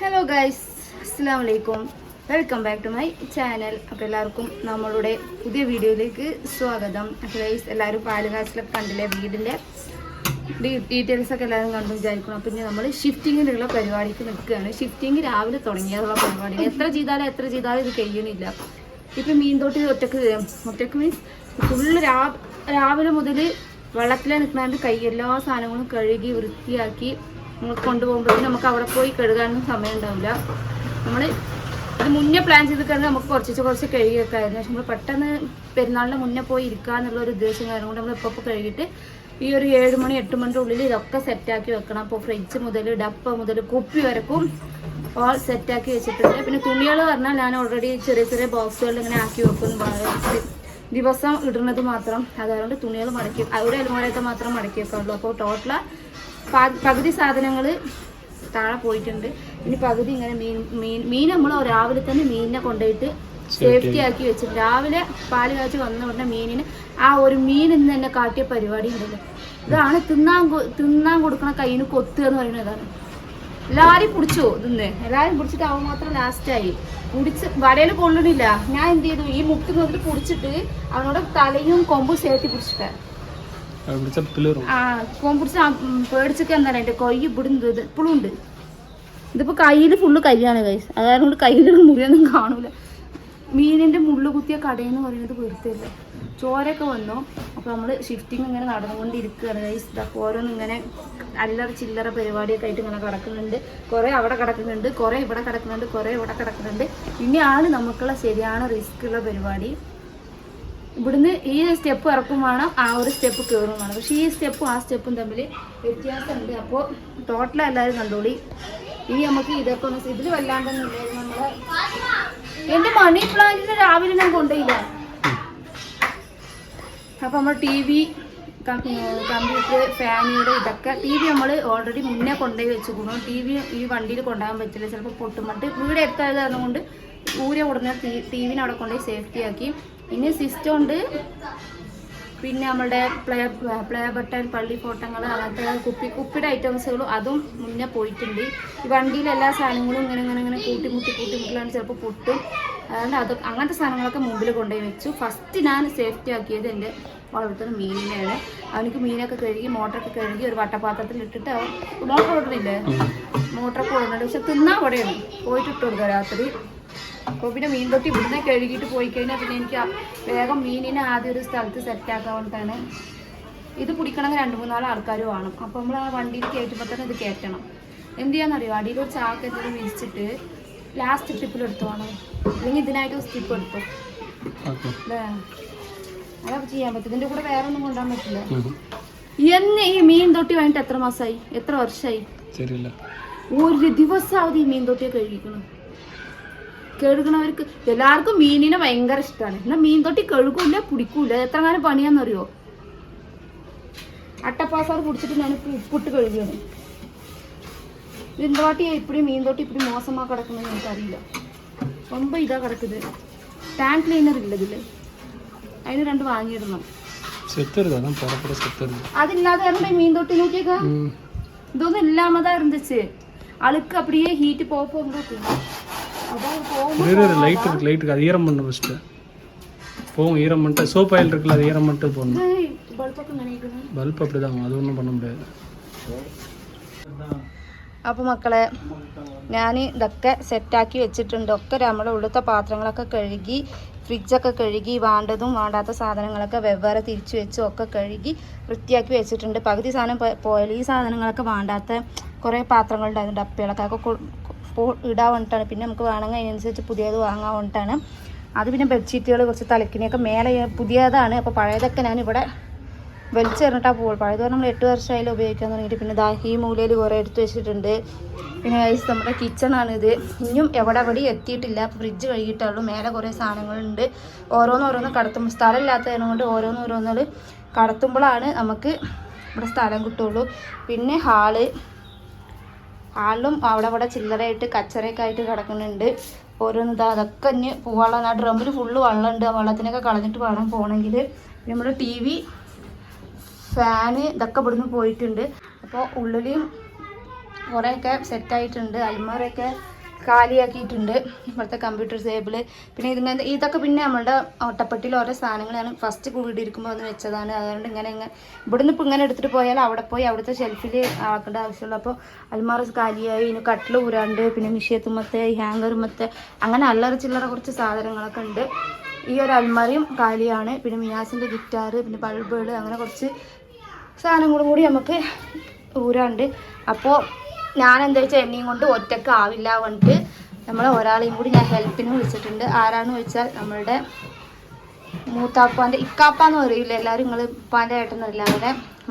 Hello guys അസ്സാം വലൈക്കും welcome back to my channel അപ്പോൾ എല്ലാവർക്കും നമ്മളുടെ പുതിയ വീഡിയോയിലേക്ക് സ്വാഗതം. അപ്പോൾ ഗൈസ് എല്ലാവരും പാലുകാസിലൊക്കെ കണ്ടില്ലേ വീടിന്റെ ഡീറ്റെയിൽസ് ഒക്കെ എല്ലാവരും കണ്ടു വിചാരിക്കണം. അപ്പം ഇനി നമ്മൾ ഷിഫ്റ്റിങ്ങിനുള്ള പരിപാടിക്ക് നിൽക്കുകയാണ്. ഷിഫ്റ്റിംഗ് രാവിലെ തുടങ്ങിയതുള്ള പരിപാടി. എത്ര ചെയ്താലും എത്ര ചെയ്താലും ഇത് കഴിയണില്ല ഇപ്പം മീൻതോട്ടിൽ ഒറ്റയ്ക്ക് ഒറ്റയ്ക്ക് മീൻസ് ഫുള്ള് രാവിലെ മുതൽ വെള്ളത്തിലെ നിൽക്കുന്നതിന്റെ കൈ എല്ലാ സാധനങ്ങളും കഴുകി വൃത്തിയാക്കി നമ്മൾ കൊണ്ടുപോകുമ്പോഴും നമുക്ക് അവിടെ പോയി കഴുകാനൊന്നും സമയം ഉണ്ടാവില്ല. നമ്മൾ ഇത് മുന്നേ പ്ലാൻ ചെയ്ത് കഴിഞ്ഞാൽ നമുക്ക് കുറച്ച് കുറച്ച് കഴുകി വെക്കാമായിരുന്നു പക്ഷെ നമ്മൾ പെട്ടെന്ന് പെരുന്നാളിന് മുന്നേ പോയി ഇരിക്കുക എന്നുള്ള ഒരു ഉദ്ദേശം കാരണം കൊണ്ട് നമ്മൾ ഇപ്പോൾ കഴുകിയിട്ട് ഈ ഒരു ഏഴ് മണി എട്ട് മണിയുടെ ഉള്ളിൽ ഇതൊക്കെ സെറ്റാക്കി വെക്കണം. അപ്പോൾ ഫ്രിഡ്ജ് മുതൽ ഡപ്പ മുതൽ കുപ്പി വരക്കും. ഓൾ സെറ്റാക്കി വെച്ചിട്ടുണ്ട്. പിന്നെ തുണികൾ പറഞ്ഞാൽ ഞാൻ ഓൾറെഡി ചെറിയ ചെറിയ ബോക്സുകളിൽ ഇങ്ങനെ ആക്കി വെക്കും. ദിവസം ഇടുന്നത് മാത്രം. അതുകൊണ്ട് തുണികൾ മടക്കി ഒരു അലമുറയൊക്കെ മാത്രം മടക്കി വെക്കാറുള്ളൂ. അപ്പോൾ ടോട്ടൽ പകുതി സാധനങ്ങൾ താഴെ പോയിട്ടുണ്ട്. ഇനി പകുതി ഇങ്ങനെ മീൻ മീൻ മീൻ നമ്മൾ രാവിലെ തന്നെ മീനിനെ കൊണ്ടുപോയിട്ട് സേഫ്റ്റി ആക്കി വെച്ചിട്ട് രാവിലെ പാൽ കാച്ചി വന്ന ഉടനെ മീനിന് ആ ഒരു മീൻ ഇന്ന് തന്നെ കാട്ടിയ പരിപാടി ഉണ്ടല്ലോ. ഇതാണ് തിന്നാൻ തിന്നാൻ കൊടുക്കണ കയ്യിന് കൊത്തുക എന്ന് പറയുന്നത് ഇതാണ്. എല്ലാവരും പിടിച്ചു തിന്ന്? എല്ലാവരും പിടിച്ചിട്ട് അവൻ മാത്രം ലാസ്റ്റായി പിടിച്ച് വലയിൽ കൊള്ളണില്ല. ഞാൻ എന്ത് ചെയ്തു? ഈ മുട്ട് നോക്കിട്ട് പിടിച്ചിട്ട് അവനോട് തലയും കൊമ്പും ചേർത്തി പിടിച്ചിട്ട് പിടിച്ച പിള്ളേറും ആ കൊമ്പ് പിടിച്ച് പേടിച്ചൊക്കെ എന്താണ് എന്റെ കൊയ്യ് ഇവിടുന്ന് ഇപ്പോഴും ഉണ്ട്. ഇതിപ്പോ കയ്യിൽ ഫുള്ള് കരിയാണ് കൈസ് അതായത് കൊണ്ട് കയ്യിൽ മുറിയൊന്നും കാണൂല. മീനിന്റെ മുള്ളു കുത്തിയ കടയെന്ന് പറയുന്നത് വെറുതെയല്ല. ചോരൊക്കെ വന്നു. അപ്പോൾ നമ്മൾ ഷിഫ്റ്റിംഗ് ഇങ്ങനെ നടന്നുകൊണ്ടിരിക്കുകയാണ് ഗൈസ് ഓരോന്ന് ഓരോന്നും ഇങ്ങനെ അല്ലറ ചില്ലറ പരിപാടിയൊക്കെ ആയിട്ട് ഇങ്ങനെ കിടക്കുന്നുണ്ട്. കുറേ അവിടെ കിടക്കുന്നുണ്ട് കുറേ ഇവിടെ കിടക്കുന്നുണ്ട് കുറേ ഇവിടെ കിടക്കുന്നുണ്ട്. ഇനിയാണ് നമുക്കുള്ള ശരിയാണ് റിസ്ക് ഉള്ള പരിപാടി. ഇവിടുന്ന് ഈ സ്റ്റെപ്പ് ഇറക്കും വേണം ആ ഒരു സ്റ്റെപ്പ് കയറും വേണം. പക്ഷേ ഈ സ്റ്റെപ്പും ആ സ്റ്റെപ്പും തമ്മിൽ വ്യത്യാസമുണ്ട്. അപ്പോൾ ടോട്ടൽ എല്ലാവരും കണ്ടോളി. ഈ നമുക്ക് ഇതൊക്കെ ഒന്ന് ഇതിൽ വല്ലാണ്ടൊന്നും നമ്മളെ. എന്റെ മണി പ്ലാന്റിന് രാവിലെ ഞാൻ കൊണ്ടുപോയില്ല. അപ്പോൾ നമ്മൾ ടി വി കമ്പ്യൂട്ടർ ഫാനിയുടെ ഇതൊക്കെ ടി വി നമ്മൾ ഓൾറെഡി മുന്നേ കൊണ്ടുപോയി വെച്ചുകൊണ്ടു ടി വി ഈ വണ്ടിയിൽ കൊണ്ടുപോകാൻ പറ്റില്ല. ചിലപ്പോൾ പൊട്ടുമട്ട് വീട് എത്താതെ കാരണം കൊണ്ട് ഊരെ ഉടനെ ടി വിനെ അവിടെ കൊണ്ടുപോയി സേഫ്റ്റി ആക്കി. ഇനി സിസ്റ്റം ഉണ്ട്. പിന്നെ നമ്മുടെ പ്ലേ പ്ലേ ബട്ടൺ പള്ളി ഫോട്ടങ്ങൾ അങ്ങനത്തെ കുപ്പി കുപ്പിയുടെ ഐറ്റംസുകളും അതും മുന്നേ പോയിട്ടുണ്ട്. ഈ വണ്ടിയിൽ എല്ലാ സാധനങ്ങളും ഇങ്ങനെ ഇങ്ങനെ ഇങ്ങനെ കൂട്ടിമുട്ടി കൂട്ടിമുട്ടിലാണ് ചിലപ്പോൾ പൊട്ടും. അതുകൊണ്ട് അത് അങ്ങനത്തെ സാധനങ്ങളൊക്കെ മുമ്പിൽ കൊണ്ടുപോയി വെച്ചു. ഫസ്റ്റ് ഞാൻ സേഫ്റ്റി ആക്കിയത് എന്റെ വളർത്തുന്ന മീനിനെയാണ്. അവനിക്ക് മീനൊക്കെ കഴുകി മോട്ടറൊക്കെ കഴുകി ഒരു വട്ടപാത്രത്തിൽ ഇട്ടിട്ട് അവൻ മോട്ടർ ഓടുന്നില്ലേ മോട്ടറൊക്കെ ഓടുന്നുണ്ട് പക്ഷെ തിന്നാൻ അവിടെയാണ് പോയിട്ട് ഇട്ട് കൊടുക്കുക രാത്രി. അപ്പോൾ പിന്നെ മീൻ തൊട്ടി ഇവിടുന്ന് കഴുകിയിട്ട് പോയി കഴിഞ്ഞാൽ പിന്നെ എനിക്ക് വേഗം മീനിനെ ആദ്യം ഒരു സ്ഥലത്ത് സെറ്റാക്കാൻ വേണ്ടിയിട്ടാണ്. ഇത് പിടിക്കണമെങ്കിൽ രണ്ട് മൂന്നാൽ ആൾക്കാർ വേണം. അപ്പോൾ നമ്മൾ ആ വണ്ടിയിൽ കയറ്റുമ്പോൾ തന്നെ ഇത് കയറ്റണം. എന്ത് ചെയ്യാന്നറിയോ? അടിയിൽ ഒരു ചാക്ക് എന്തെങ്കിലും വിരിച്ചിട്ട് ലാസ്റ്റ് ട്രിപ്പിൽ എടുത്തു വേണം അല്ലെങ്കിൽ ഇതിനായിട്ട് സ്റ്റിപ്പ് എടുത്തു. അല്ലേ? അതൊക്കെ ചെയ്യാൻ പറ്റും ഇതിന്റെ കൂടെ വേറെ ഒന്നും കൊണ്ടുപോകാൻ പറ്റില്ല. എന്ന് ഈ മീൻ തൊട്ടി വാങ്ങിയിട്ട് എത്ര മാസമായി എത്ര വർഷമായി ഒരു ദിവസം അവധി മീൻ തൊട്ടിയെ കഴുകിക്കണം കഴുകണവർക്ക് എല്ലാവർക്കും മീനിനെ ഭയങ്കര ഇഷ്ടമാണ് എന്നാൽ മീൻ തൊട്ടി കഴുകൂല പിടിക്കൂല എത്ര നേരം പണിയാന്നറിയോ? അട്ടപ്പാസാർ കുടിച്ചിട്ട് ഞാൻ ഉപ്പിട്ട് കഴുകുകയാണ് ഇതിന്റെ ഇപ്പഴും മീൻ തൊട്ടി ഇപ്പഴും മോശമാ കിടക്കുന്നത് എനിക്കറിയില്ല. ഒമ്പ ഇതാ കിടക്കുന്നത്. ടാങ്ക് ക്ലീനർ ഇല്ല ഇതിൽ അതിന് രണ്ട് വാങ്ങിയിരുന്നു അതില്ലാതെ മീൻ തൊട്ടി നോക്കിയേക്കാം? ഇതൊന്നും ഇല്ലാമതാ ഇരുന്നിച്ച് അളുക്ക് അപ്പടിയേ ഹീറ്റ് പോപ്പോ ഉണ്ടാക്കും ஒரு லைட் இருக்கு லைட்டுக்கு அது ஈரம் பண்ணு ஃபஸ்ட்டு போகும் ஈரம் பண்ணிட்டு சோப் ஆயில் இருக்குல்ல அது ஈரம் பண்ணிட்டு போடணும் பல்ப் அப்படி தான் அது ஒன்றும் பண்ண முடியாது. അപ്പോൾ മക്കളെ ഞാൻ ഇതൊക്കെ സെറ്റാക്കി വെച്ചിട്ടുണ്ട്. ഒക്കെ നമ്മുടെ ഉള്ളത്തെ പാത്രങ്ങളൊക്കെ കഴുകി ഫ്രിഡ്ജൊക്കെ കഴുകി വേണ്ടതും വേണ്ടാത്ത സാധനങ്ങളൊക്കെ വെവ്വേറെ തിരിച്ചു വെച്ചും ഒക്കെ കഴുകി വൃത്തിയാക്കി വെച്ചിട്ടുണ്ട്. പകുതി സാധനം പോയാൽ ഈ സാധനങ്ങളൊക്കെ വേണ്ടാത്ത കുറേ പാത്രങ്ങളുണ്ടായിരുന്നു ഡപ്പകളൊക്കെ കൊ- ഇടാൻ വേണ്ടിയിട്ടാണ് പിന്നെ നമുക്ക് വേണമെങ്കിൽ അതിനനുസരിച്ച് പുതിയത് വാങ്ങാൻ വേണ്ടിയിട്ടാണ് അത് പിന്നെ ബെഡ്ഷീറ്റുകൾ കുറച്ച് തലക്കിനെയൊക്കെ മേലെ പുതിയതാണ്. അപ്പോൾ പഴയതൊക്കെ ഞാനിവിടെ വലിച്ചെറിഞ്ഞിട്ടാണ് പോകും പഴയത് നമ്മൾ എട്ട് വർഷമായാലും ഉപയോഗിക്കാൻ തുടങ്ങിയിട്ട്. പിന്നെ ദാ ഈ മൂലയിൽ കുറേ എടുത്ത് വെച്ചിട്ടുണ്ട്. പിന്നെ നമ്മുടെ കിച്ചണാണിത് ഇനിയും എവിടെ എവിടെ എത്തിയിട്ടില്ല. അപ്പോൾ ഫ്രിഡ്ജ് കഴുകിയിട്ടുള്ളൂ മേലെ കുറേ സാധനങ്ങളുണ്ട്. ഓരോന്നോരോന്ന് കടത്തുമ്പോൾ സ്ഥലമില്ലാത്തതിനെ കൊണ്ട് ഓരോന്നോരോന്നുകൾ കടത്തുമ്പോഴാണ് നമുക്ക് ഇവിടെ സ്ഥലം കിട്ടുള്ളൂ. പിന്നെ ഹാൾ. ഹാളിലും അവിടെ അവിടെ ചില്ലറയായിട്ട് കച്ചറയൊക്കെ ആയിട്ട് കിടക്കുന്നുണ്ട്. ഓരോന്ന് ഇതാ അതൊക്കെ ഇനി പോകാനുള്ള ആ ഡ്രമ്മിൽ ഫുള്ള് വെള്ളമുണ്ട്. ആ വെള്ളത്തിനൊക്കെ കളഞ്ഞിട്ട് വേണം പോകണമെങ്കിൽ. നമ്മുടെ ടി വി ഫാന് ഇതൊക്കെ ഇവിടുന്ന് പോയിട്ടുണ്ട്. അപ്പോൾ ഉള്ളിലും കുറേയൊക്കെ സെറ്റായിട്ടുണ്ട് അൽമാറയൊക്കെ കാലിയാക്കിയിട്ടുണ്ട്. ഇപ്പോഴത്തെ കമ്പ്യൂട്ടർ ടേബിൾ പിന്നെ ഇതിങ്ങനെ ഇതൊക്കെ പിന്നെ നമ്മളുടെ ഒട്ടപ്പെട്ടിയിൽ ഓരോ സാധനങ്ങളാണ്. ഫസ്റ്റ് കൂടി ഇരിക്കുമ്പോൾ ഒന്ന് വെച്ചതാണ്. അതുകൊണ്ട് ഇങ്ങനെ ഇങ്ങനെ ഇവിടുന്ന് ഇപ്പോൾ ഇങ്ങനെ എടുത്തിട്ട് പോയാൽ അവിടെ പോയി അവിടുത്തെ ഷെൽഫിൽ ആക്കേണ്ട ആവശ്യമുള്ളൂ. അപ്പോൾ അൽമാറ കാലിയായി. ഇനി കട്ടിൽ ഊരാണ്ട്. പിന്നെ മിഷ്യത്തുമത്തെ ഹാങ്കറുമത്തെ അങ്ങനെ അല്ലറ ചില്ലറ കുറച്ച് സാധനങ്ങളൊക്കെ ഉണ്ട്. ഈ ഒരു അൽമാരയും കാലിയാണ്. പിന്നെ മിയാസിന്റെ ഗിറ്റാറ് പിന്നെ ബൾബുകൾ അങ്ങനെ കുറച്ച് സാധനങ്ങളും കൂടി നമുക്ക് ഊരാണ്ട്. അപ്പോൾ ഞാൻ എന്താ വെച്ചാൽ എന്നെയും കൊണ്ട് ഒറ്റയ്ക്ക് ആവില്ല പറഞ്ഞിട്ട് നമ്മളെ ഒരാളെയും കൂടി ഞാൻ ഹെൽപ്പിന് വിളിച്ചിട്ടുണ്ട്. ആരാന്ന് വെച്ചാൽ നമ്മളുടെ മൂത്താപ്പാന്റെ ഇക്കാപ്പാന്ന് പറയില്ല എല്ലാവരും നിങ്ങൾ ഇപ്പാന്റെ ഏട്ടനല്ല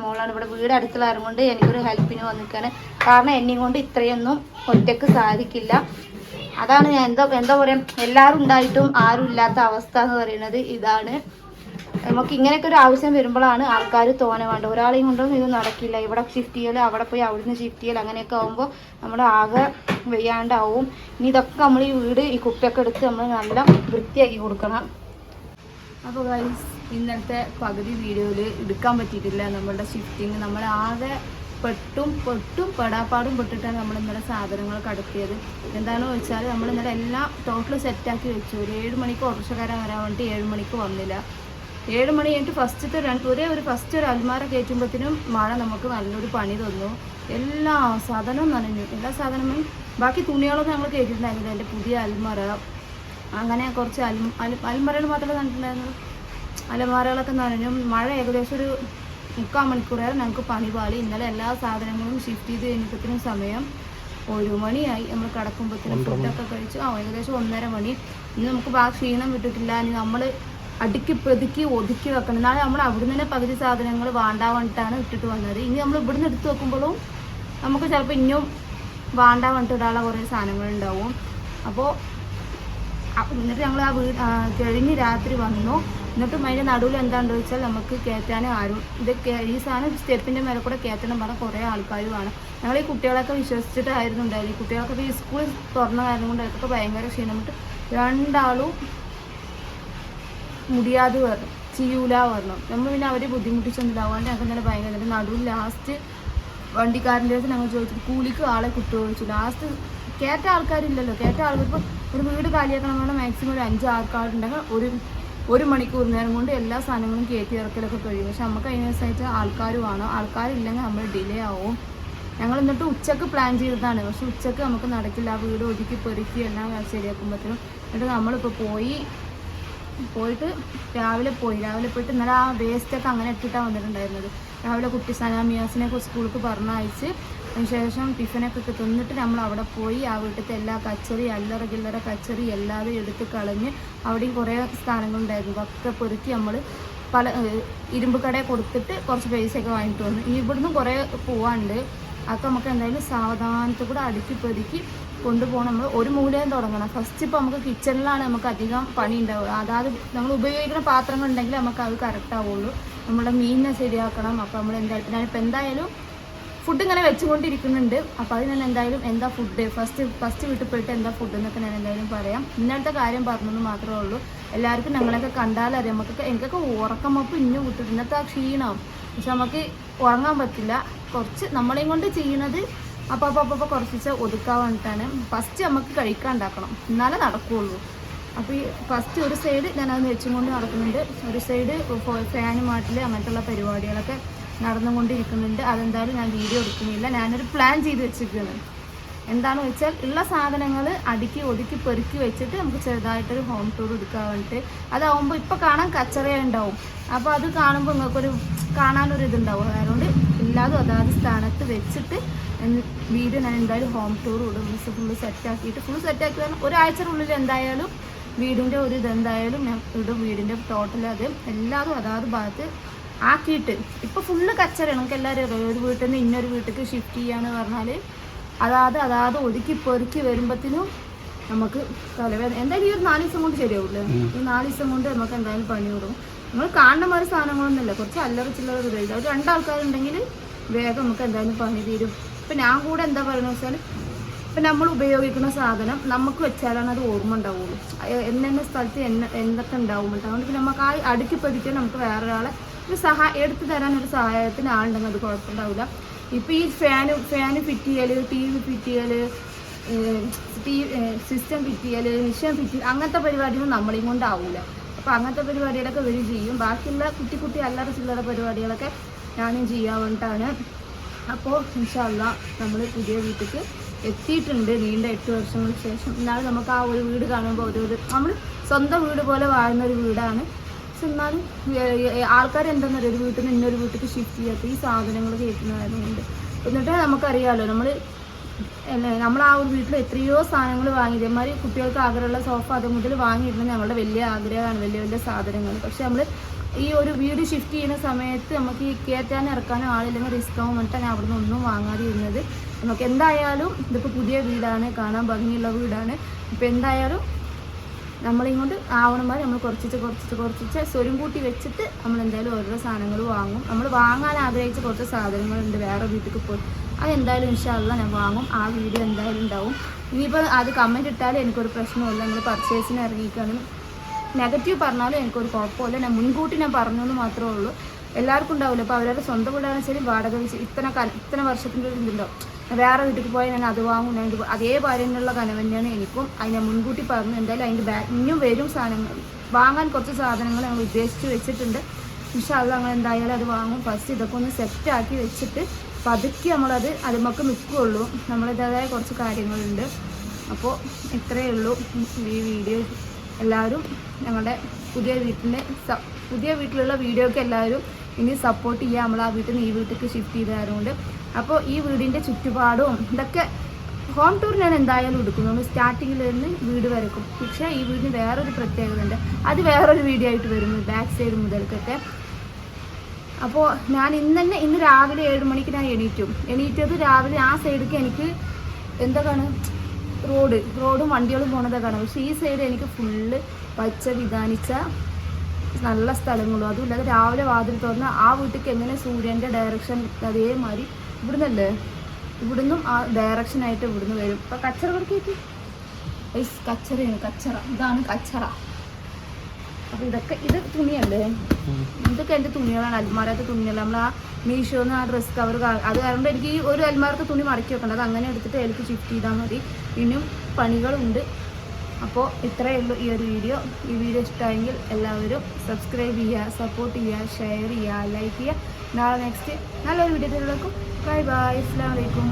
മോളാണ്. ഇവിടെ വീട് അടുത്തുള്ളതും കൊണ്ട് എനിക്കൊരു ഹെൽപ്പിന് വന്നിക്കാണ്. കാരണം എന്നെയും കൊണ്ട് ഇത്രയൊന്നും ഒറ്റയ്ക്ക് സാധിക്കില്ല. അതാണ് ഞാൻ എന്താ എന്താ പറയുക എല്ലാവരും ഉണ്ടായിട്ടും ആരും ഇല്ലാത്ത അവസ്ഥ എന്ന് പറയുന്നത് ഇതാണ്. നമുക്ക് ഇങ്ങനെയൊക്കെ ഒരു ആവശ്യം വരുമ്പോഴാണ് ആൾക്കാർ തോനെ വേണ്ട ഒരാളെയും കൊണ്ടൊന്നും ഇത് നടക്കില്ല. ഇവിടെ ഷിഫ്റ്റ് ചെയ്യൽ അവിടെ പോയി അവിടുന്ന് ഷിഫ്റ്റ് ചെയ്യൽ അങ്ങനെയൊക്കെ ആകുമ്പോൾ നമ്മൾ ആകെ വെയ്യാണ്ടാവും. ഇനി ഇതൊക്കെ നമ്മൾ ഈ വീട് ഈ കുപ്പിയൊക്കെ എടുത്ത് നമ്മൾ നല്ല വൃത്തിയാക്കി കൊടുക്കണം. അപ്പോൾ ഗൈസ് ഇന്നത്തെ പകുതി വീഡിയോയിൽ എടുക്കാൻ പറ്റിയിട്ടില്ല നമ്മളുടെ ഷിഫ്റ്റിങ് നമ്മൾ ആകെ പെട്ടും പെട്ടും പെടാപ്പാടും പെട്ടിട്ടാണ് നമ്മൾ ഇന്നലെ സാധനങ്ങൾ കടത്തിയത് എന്താണെന്ന് വെച്ചാൽ നമ്മൾ ഇന്നലെ എല്ലാം ടോട്ടൽ സെറ്റാക്കി വെച്ചു. ഒരു ഏഴ് മണിക്ക് ഓട്ടോറിക്ഷക്കാരൻ വരാൻ വേണ്ടി ഏഴ് മണിക്ക് വന്നില്ല. ഏഴ് മണി കഴിഞ്ഞിട്ട് ഫസ്റ്റത്തെ രണ്ട് ഒരേ ഒരു ഫസ്റ്റ് ഒരു അൽമാര കയറ്റുമ്പോഴത്തേനും മഴ നമുക്ക് നല്ലൊരു പണി തന്നു. എല്ലാ സാധനവും നനഞ്ഞു. എല്ലാ സാധനവും. ബാക്കി തുണികളൊക്കെ ഞങ്ങൾ കയറ്റിയിട്ടുണ്ടായിരുന്നില്ല എന്റെ പുതിയ അൽമാര. അങ്ങനെ കുറച്ച് അൽ അൽ അൽമറകൾ മാത്രമേ കണ്ടിട്ടുണ്ടായിരുന്നു അലമാരകളൊക്കെ നനഞ്ഞു. മഴ ഏകദേശം ഒരു മുക്കാൽ മണിക്കൂറേറെ ഞങ്ങൾക്ക് പണി പാളി. ഇന്നലെ എല്ലാ സാധനങ്ങളും ഷിഫ്റ്റ് ചെയ്ത് കഴിഞ്ഞപ്പോഴത്തേനും സമയം ഒരു മണിയായി. നമ്മൾ കിടക്കുമ്പോഴത്തേനും ഫുഡൊക്കെ കഴിച്ചു. ആ ഏകദേശം ഒന്നര മണി. ഇന്ന് നമുക്ക് ബാക്കി ക്ഷീണം വിട്ടിട്ടില്ല. ഇനി നമ്മൾ അടുക്കി പ്രതുക്കി ഒതുക്കി വെക്കണം. എന്നാലും നമ്മൾ അവിടുന്ന് തന്നെ പകുതി സാധനങ്ങൾ വേണ്ടാ വേണ്ടിട്ടാണ് ഇട്ടിട്ട് വന്നത്. ഇനി നമ്മൾ ഇവിടുന്ന് എടുത്ത് വെക്കുമ്പോഴും നമുക്ക് ചിലപ്പോൾ ഇനിയും വേണ്ടാ വേണ്ടിട്ട് ഇടാനുള്ള കുറേ സാധനങ്ങളുണ്ടാവും. അപ്പോൾ അപ്പൊ എന്നിട്ട് ഞങ്ങൾ ആ വീട് കഴിഞ്ഞ് രാത്രി വന്നു. എന്നിട്ടും അതിന്റെ നടുവിൽ എന്താണെന്ന് വെച്ചാൽ നമുക്ക് കയറ്റാൻ ആരും ഇത് ഈ സാധനം സ്റ്റെപ്പിന്റെ മേലെ കൂടെ കയറ്റണം പറഞ്ഞാൽ കുറേ ആൾക്കാർ വേണം. ഞങ്ങൾ ഈ കുട്ടികളൊക്കെ വിശ്വസിച്ചിട്ടായിരുന്നു ഉണ്ടായിരുന്നു ഈ കുട്ടികളൊക്കെ ഈ സ്കൂൾ തുറന്ന കാരണം കൊണ്ട് അവർക്കൊക്കെ ഭയങ്കര ക്ഷീണം. വിട്ട് രണ്ടാളും മുടിയാതെ പറഞ്ഞു ചെയ്യൂല പറഞ്ഞു നമ്മൾ പിന്നെ അവരെ ബുദ്ധിമുട്ടിച്ചൊന്നുണ്ടാവാണ്ട് അതുകൊണ്ട് ഞങ്ങൾക്ക് ഇന്നലെ ഭയങ്കര എന്നിട്ട് നടുവിൽ ലാസ്റ്റ് വണ്ടിക്കാരന്റെ അടുത്ത് ഞങ്ങൾ ചോദിച്ചിട്ട് കൂലിക്ക് ആളെ കിട്ടുമോ? ചോദിച്ചു. ലാസ്റ്റ് കേട്ട ആൾക്കാരില്ലല്ലോ. കേട്ട ആൾക്കാർ ഇപ്പോൾ ഒരു വീട് കാലിയാക്കണം പറഞ്ഞാൽ മാക്സിമം ഒരു അഞ്ച് ആൾക്കാരുണ്ടെങ്കിൽ ഒരു ഒരു മണിക്കൂർ നേരം കൊണ്ട് എല്ലാ സാധനങ്ങളും കയറ്റി ഇറക്കലൊക്കെ കഴിയും. പക്ഷെ നമുക്ക് അതിനനുസരിച്ച് ആൾക്കാർ വേണം. ആൾക്കാരില്ലെങ്കിൽ നമ്മൾ ഡിലേ ആവും. ഞങ്ങൾ എന്നിട്ട് ഉച്ചയ്ക്ക് പ്ലാൻ ചെയ്തതാണ്. പക്ഷെ ഉച്ചയ്ക്ക് നമുക്ക് നടക്കില്ല. ആ വീട് ഒതുക്കി പെറുക്കി എല്ലാം ശരിയാക്കുമ്പോഴത്തേനും എന്നിട്ട് നമ്മളിപ്പോൾ പോയി പോയിട്ട് രാവിലെ പോയി. രാവിലെ പോയിട്ട് ഇന്നലെ ആ വേസ്റ്റൊക്കെ അങ്ങനെ ഇട്ടിട്ടാണ് വന്നിട്ടുണ്ടായിരുന്നത്. രാവിലെ കുട്ടി സനാമിയാസിനെ സ്കൂൾക്ക് പറഞ്ഞയച്ച് അതിനുശേഷം ടിഫിനൊക്കെ തിന്നിട്ട് നമ്മൾ അവിടെ പോയി. ആ വീട്ടിലത്തെ എല്ലാ കച്ചറി അല്ലറ കില്ലറ കച്ചറി എല്ലാതും എടുത്ത് കളഞ്ഞ് അവിടെയും കുറേ സ്ഥാനങ്ങളുണ്ടായിരുന്നു ഒക്കെ പെറുക്കി നമ്മൾ പല ഇരുമ്പ് കടയിൽ കൊടുത്തിട്ട് കുറച്ച് പൈസയൊക്കെ വാങ്ങിയിട്ട് വന്നു. ഇവിടുന്ന് കുറേ പോവാണ്ട് അതൊക്കെ നമുക്ക് എന്തായാലും സാവധാനത്തിൽ കൂടെ അടുക്കി പെതുക്കി കൊണ്ടുപോകണം. നമ്മൾ ഒരു മൂലയും തുടങ്ങണം. ഫസ്റ്റ് ഇപ്പോൾ നമുക്ക് കിച്ചണിലാണ് നമുക്ക് അധികം പണി ഉണ്ടാവുക. അതായത് നമ്മൾ ഉപയോഗിക്കുന്ന പാത്രങ്ങൾ ഉണ്ടെങ്കിൽ നമുക്ക് അത് കറക്റ്റ് ആവുള്ളൂ. നമ്മുടെ മീനിനെ ശരിയാക്കണം. അപ്പോൾ നമ്മൾ എന്തായാലും ഞാനിപ്പോൾ എന്തായാലും ഫുഡ് ഇങ്ങനെ വെച്ചുകൊണ്ടിരിക്കുന്നുണ്ട്. അപ്പോൾ അത് ഞാൻ എന്തായാലും എന്താ ഫുഡ് ഫസ്റ്റ് ഫസ്റ്റ് വീട്ടിൽ പോയിട്ട് എന്താ ഫുഡ് എന്നൊക്കെ ഞാൻ എന്തായാലും പറയാം. ഇന്നത്തെ കാര്യം പറഞ്ഞെന്ന് മാത്രമേ ഉള്ളൂ. എല്ലാവർക്കും ഞങ്ങളൊക്കെ കണ്ടാലറിയാം നമുക്കൊക്കെ എനിക്കൊക്കെ ഉറക്കം അപ്പം ഇന്ന് വിട്ടിട്ട് ഇന്നത്തെ ആ ക്ഷീണം. പക്ഷെ നമുക്ക് ഉറങ്ങാൻ പറ്റില്ല. കുറച്ച് നമ്മളെയും കൊണ്ട് ചെയ്യണത് അപ്പോൾ അപ്പോൾ അപ്പോൾ കുറച്ച് ഒതുക്കാൻ വേണ്ടിയിട്ടാണ് ഫസ്റ്റ് നമുക്ക് കഴിക്കാൻ ഉണ്ടാക്കണം. എന്നാലേ നടക്കുകയുള്ളൂ അപ്പോൾ ഈ ഫസ്റ്റ് ഒരു സൈഡ് ഞാനത് വെച്ചും കൊണ്ട് നടക്കുന്നുണ്ട്. ഒരു സൈഡ് ഫാനും മാട്ടിൽ അങ്ങനത്തുള്ള പരിപാടികളൊക്കെ നടന്നുകൊണ്ടിരിക്കുന്നുണ്ട്. അതെന്തായാലും ഞാൻ വീഡിയോ എടുക്കുന്നില്ല. ഞാനൊരു പ്ലാൻ ചെയ്ത് വെച്ചിരിക്കുകയാണ്. എന്താണെന്ന് വെച്ചാൽ ഉള്ള സാധനങ്ങൾ അടുക്കി ഒതുക്കി പെറുക്കി വെച്ചിട്ട് നമുക്ക് ചെറുതായിട്ടൊരു ഹോം ടൂർ എടുക്കാൻ വേണ്ടിയിട്ട്. അതാവുമ്പോൾ ഇപ്പോൾ കാണാൻ കച്ചറയുണ്ടാവും അപ്പോൾ അത് കാണുമ്പോൾ നിങ്ങൾക്കൊരു കാണാനൊരു ഇതുണ്ടാവും അതുകൊണ്ട് എല്ലാതും അതാത് സ്ഥാനത്ത് വെച്ചിട്ട് വീഡിയോ ഞാൻ എന്തായാലും ഹോം ടൂർ ഇടും മിസ് ഫുള്ള് സെറ്റാക്കിയിട്ട് ഫുള്ള് സെറ്റാക്കി പറഞ്ഞാൽ ഒരാഴ്ചയുടെ എന്തായാലും വീടിന്റെ ഒരു ഇതെന്തായാലും ഞാൻ ഇടും. വീടിന്റെ ടോട്ടൽ അത് എല്ലാതും അതാത് ഭാഗത്ത് ആക്കിയിട്ട് ഇപ്പോൾ ഫുള്ള് കച്ചറയാണ്. നമുക്ക് എല്ലാവരും അറിയാം. ഒരു വീട്ടിൽ നിന്ന് ഇന്നൊരു വീട്ടിലേക്ക് ഷിഫ്റ്റ് ചെയ്യാന്ന് പറഞ്ഞാൽ അതാത് അതാത് ഒതുക്കി പെറുക്കി വരുമ്പോഴത്തേനും നമുക്ക് തലവേദന. എന്തായാലും ഈ ഒരു നാല് ദിവസം കൊണ്ട് ശരിയാവില്ലേ? ഈ നാല് ദിവസം കൊണ്ട് നമുക്ക് എന്തായാലും പണി കൊടുക്കും നമ്മൾ കാണുന്ന മാതിരി സാധനങ്ങളൊന്നുമില്ല. കുറച്ച് അല്ലറ ചില്ലറ ഇതായിട്ട് ഒരു രണ്ടാൾക്കാരുണ്ടെങ്കിൽ വേഗം നമുക്ക് എന്തായാലും പണി തീരും. ഇപ്പം ഞാൻ കൂടെ എന്താ പറയുന്നത് വെച്ചാൽ ഇപ്പം നമ്മൾ ഉപയോഗിക്കുന്ന സാധനം നമുക്ക് വെച്ചാലാണ് അത് ഓർമ്മ ഉണ്ടാവുള്ളൂ. എന്നെന്ന സ്ഥലത്ത് എന്ന എന്തൊക്കെ ഉണ്ടാവും അതുകൊണ്ട് പിന്നെ നമുക്ക് ആ അടുക്കി പതിക്കാൻ നമുക്ക് വേറെ ഒരാളെ ഒരു സഹായം എടുത്തു തരാൻ ഒരു സഹായത്തിന് ആളുണ്ടെങ്കിൽ അത് കുഴപ്പമുണ്ടാവില്ല. ഇപ്പം ഈ ഫാന് ഫാന് ഫിറ്റ് ചെയ്യൽ ടി വി ഫിറ്റ് ചെയ്യൽ ടി സിസ്റ്റം ഫിറ്റ് ചെയ്യൽ മിഷൻ ഫിറ്റ് ചെയ്യൽ അങ്ങനത്തെ പരിപാടിയൊന്നും നമ്മളെയും കൊണ്ടാവില്ല അപ്പോൾ അങ്ങനത്തെ പരിപാടികളൊക്കെ ഇവർ ചെയ്യും. ബാക്കിയുള്ള കുട്ടി കുട്ടി അല്ലറ ചില്ലറ പരിപാടികളൊക്കെ ഞാനും വേണ്ടിയിട്ടാണ് അപ്പോൾ ഇൻഷാല്ല നമ്മൾ പുതിയ വീട്ടിലേക്ക് എത്തിയിട്ടുണ്ട്. നീണ്ട എട്ട് വർഷങ്ങൾക്ക് ശേഷം. എന്നാലും നമുക്ക് ആ ഒരു വീട് കാണുമ്പോൾ ഒരു ഒരു നമ്മൾ സ്വന്തം വീട് പോലെ വാഴുന്ന ഒരു വീടാണ്. പക്ഷെ എന്നാലും ആൾക്കാർ എന്താണെന്നറിയോ ഒരു വീട്ടിൽ നിന്ന് ഇന്നൊരു വീട്ടിലേക്ക് ഷിഫ്റ്റ് ചെയ്യാത്ത ഈ സാധനങ്ങൾ കേൾക്കുന്നതായതുകൊണ്ട്. എന്നിട്ട് നമുക്കറിയാമല്ലോ നമ്മൾ നമ്മൾ ആ ഒരു വീട്ടിൽ എത്രയോ സാധനങ്ങൾ വാങ്ങി ഇതേമാതിരി കുട്ടികൾക്ക് ആഗ്രഹമുള്ള സോഫ അത് മുതൽ വാങ്ങിയിരുന്നത് ഞങ്ങളുടെ വലിയ ആഗ്രഹമാണ് വലിയ വലിയ സാധനങ്ങൾ പക്ഷെ നമ്മൾ ഈ ഒരു വീട് ഷിഫ്റ്റ് ചെയ്യുന്ന സമയത്ത് നമുക്ക് ഈ കയറ്റാൻ ഇറക്കാനും ആളില്ലെങ്കിൽ റിസ്ക് ആവും വേണ്ടിയിട്ടാണ് ഞാൻ അവിടുന്ന് വാങ്ങാതെ ഇരുന്നത് നമുക്ക് എന്തായാലും ഇതിപ്പോൾ പുതിയ വീടാണ് കാണാൻ ഭംഗിയുള്ള വീടാണ്. ഇപ്പം എന്തായാലും നമ്മളിങ്ങോട്ട് ആവണമാതിരി നമ്മൾ കുറച്ചിട്ട് കുറച്ചിട്ട് കുറച്ചിട്ട് സ്വരം കൂട്ടി വെച്ചിട്ട് നമ്മൾ എന്തായാലും ഓരോ സാധനങ്ങൾ വാങ്ങും. നമ്മൾ വാങ്ങാൻ ആഗ്രഹിച്ച കുറച്ച് സാധനങ്ങളുണ്ട് വേറെ വീട്ടിലേക്ക് പോയി. അത് എന്തായാലും ഇൻഷാല്ല ഞാൻ വാങ്ങും. ആ വീഡിയോ എന്തായാലും ഉണ്ടാവും. ഇനിയിപ്പോൾ അത് കമന്റ് ഇട്ടാലും എനിക്കൊരു പ്രശ്നമില്ല നമ്മൾ പർച്ചേസിന് ഇറങ്ങിക്കാണ് നെഗറ്റീവ് പറഞ്ഞാലും എനിക്കൊരു കുഴപ്പമില്ല. ഞാൻ മുൻകൂട്ടി ഞാൻ പറഞ്ഞു എന്ന് മാത്രമേ ഉള്ളൂ. എല്ലാവർക്കും ഉണ്ടാവില്ല. അപ്പോൾ അവരവരുടെ സ്വന്തം വീടാണ് ശരി വാടക വെച്ച് ഇത്ര കാലം ഇത്ര വർഷത്തിന്റെ ഒരു ഇതുണ്ടാവും വേറെ വീട്ടിൽ പോയാൽ ഞാൻ അത് വാങ്ങും. ഞാൻ അതേ ഭാര്യനുള്ള കനവ് തന്നെയാണ് എനിക്കും. അതിനെ മുൻകൂട്ടി പറഞ്ഞു. എന്തായാലും അതിന്റെ ബാ ഇനിയും വരും സാധനങ്ങൾ. വാങ്ങാൻ കുറച്ച് സാധനങ്ങൾ ഞങ്ങൾ ഉദ്ദേശിച്ച് വെച്ചിട്ടുണ്ട്. പക്ഷെ അത് ഞങ്ങൾ എന്തായാലും അത് വാങ്ങും. ഫസ്റ്റ് ഇതൊക്കെ ഒന്ന് സെറ്റാക്കി വെച്ചിട്ട് പതുക്കി നമ്മളത് അതുമൊക്കെ നിൽക്കുകയുള്ളൂ നമ്മളതിന്റെതായ കുറച്ച് കാര്യങ്ങളുണ്ട്. അപ്പോൾ ഇത്രയേ ഉള്ളൂ ഈ വീഡിയോ. എല്ലാവരും ഞങ്ങളുടെ പുതിയ വീട്ടിന്റെ സ- പുതിയ വീട്ടിലുള്ള വീഡിയോക്ക് എല്ലാവരും ഇനി സപ്പോർട്ട് ചെയ്യുക നമ്മൾ ആ വീട്ടിൽ നിന്ന് ഈ വീട്ടിലേക്ക് ഷിഫ്റ്റ് ചെയ്തായതുകൊണ്ട് അപ്പോൾ ഈ വീടിന്റെ ചുറ്റുപാടും ഇതൊക്കെ ഹോം ടൂർ ഞാൻ എന്തായാലും എടുക്കും നമ്മൾ സ്റ്റാർട്ടിങ്ങിൽ നിന്ന് വീട് വരക്കും പക്ഷേ ഈ വീടിന് വേറൊരു പ്രത്യേകത ഉണ്ട് അത് വേറൊരു വീഡിയോ ആയിട്ട് വരും ബാക്ക് സൈഡ് മുതൽക്കൊക്കെ. അപ്പോൾ ഞാൻ ഇന്ന് തന്നെ ഇന്ന് രാവിലെ ഏഴ് മണിക്ക് ഞാൻ എണീറ്റും. എണീറ്റത് രാവിലെ ആ സൈഡിലേക്ക് എനിക്ക് എന്തൊക്കെയാണ് റോഡ് റോഡും വണ്ടികളും പോണതൊക്കെയാണ് പക്ഷേ ഈ സൈഡ് എനിക്ക് ഫുള്ള് പച്ച വിധാനിച്ച നല്ല സ്ഥലങ്ങളും അതുമില്ലാതെ രാവിലെ വാതിൽ തുറന്ന് ആ വീട്ടിലേക്ക് എങ്ങനെ സൂര്യന്റെ ഡയറക്ഷൻ അതേമാതിരി ഇവിടുന്നല്ലേ? ഇവിടുന്നും ആ ഡയറക്ഷനായിട്ട് ഇവിടുന്ന് വരും. ഇപ്പം കച്ചറ കൊടുക്കേക്ക് ഐസ് കച്ചറയാണ് കച്ചറ. ഇതാണ് കച്ചറ. അപ്പോൾ ഇതൊക്കെ ഇത് തുണിയല്ലേ? ഇതൊക്കെ എന്റെ തുണികളാണ്. അൽമാരാത്ത തുണികൾ നമ്മൾ ആ മീഷോന്ന് ആ ഡ്രസ് കവർ അത് കാരണം എനിക്ക് ഈ ഒരു അൽമാർക്ക് തുണി മടക്കി വെക്കണം അത് അങ്ങനെ എടുത്തിട്ട് എനിക്ക് ഷിഫ്റ്റ് ചെയ്താൽ മതി. ഇനിയും പണികളുണ്ട്. അപ്പോൾ ഇത്രയേ ഉള്ളൂ ഈ ഒരു വീഡിയോ ഈ വീഡിയോ ഇഷ്ടമായെങ്കിൽ എല്ലാവരും സബ്സ്ക്രൈബ് ചെയ്യുക സപ്പോർട്ട് ചെയ്യുക ഷെയർ ചെയ്യുക ലൈക്ക് ചെയ്യുക. നാളെ നെക്സ്റ്റ് നല്ലൊരു വീഡിയോ ബൈ ബൈ അസ്സാം വലൈക്കും